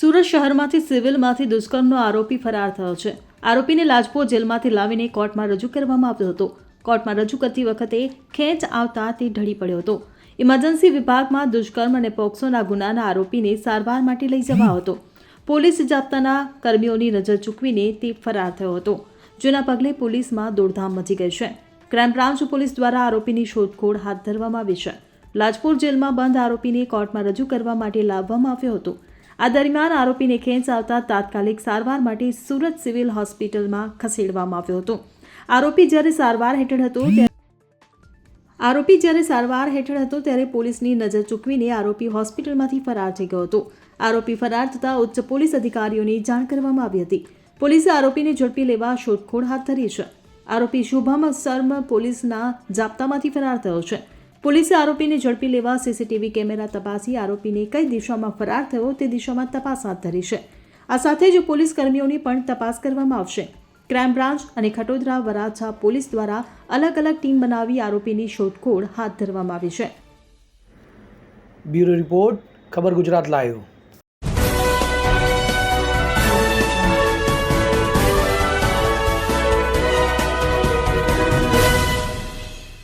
સુરત શહેરમાંથી સિવિલમાંથી દુષ્કર્મનો આરોપી ફરાર થયો છે. આરોપીને લાજપોર જેલમાંથી લાવીને કોર્ટમાં રજૂ કરવામાં આવ્યો હતો. કોર્ટમાં રજૂ કરતી વખતે ખેંચ આવતા તે ઢળી પડ્યો હતો. ઇમરજન્સી વિભાગમાં દુષ્કર્મ અને પોક્સોના ગુનાના આરોપીને સારવાર માટે લઈ જવાયો હતો. પોલીસ જાપ્તાના કર્મીઓની નજર ચૂકવીને તે ફરાર થયો હતો. જેના પગલે પોલીસમાં દોડધામ મચી ગઈ છે. ક્રાઇમ બ્રાન્ચ પોલીસ દ્વારા આરોપીની શોધખોળ હાથ ધરવામાં આવી છે. લાજપોર જેલમાં બંધ આરોપીને કોર્ટમાં રજૂ કરવા માટે લાવવામાં આવ્યો હતો. આ દરમિયાન આરોપીને ખેંચ આવતા તાત્કાલિક સારવાર માટે સુરત સિવિલ હોસ્પિટલમાં ખસેડવામાં આવ્યો હતો. આરોપી જ્યારે સારવાર હેઠળ હતો આરોપી જ્યારે સારવાર હેઠળ હતો ત્યારે પોલીસની નજર ચૂકવીને આરોપી હોસ્પિટલમાંથી ફરાર થઈ ગયો હતો. આરોપી ફરાર થતાં ઉચ્ચ પોલીસ અધિકારીઓની જાણ કરવામાં આવી હતી. પોલીસે આરોપીને ઝડપી લેવા શોધખોળ હાથ ધરી છે. આરોપી શુભમ શર્મ પોલીસના જાપ્તામાંથી ફરાર થયો છે. પોલીસે આરોપીને ઝડપી લેવા સીસીટીવી કેમેરા તપાસી આરોપીને કઈ દિશામાં ફરાર થયો તે દિશામાં તપાસ હાથ ધરી છે. આ સાથે જ પોલીસ કર્મીઓની પણ તપાસ કરવામાં આવશે. ક્રાઇમ બ્રાન્ચ અને ખટોદરા વરાછા પોલીસ દ્વારા અલગ અલગ ટીમ બનાવી આરોપીની શોધખોળ હાથ ધરવામાં આવી છે. બ્યુરો રિપોર્ટ, ખબર ગુજરાત લાઈવ.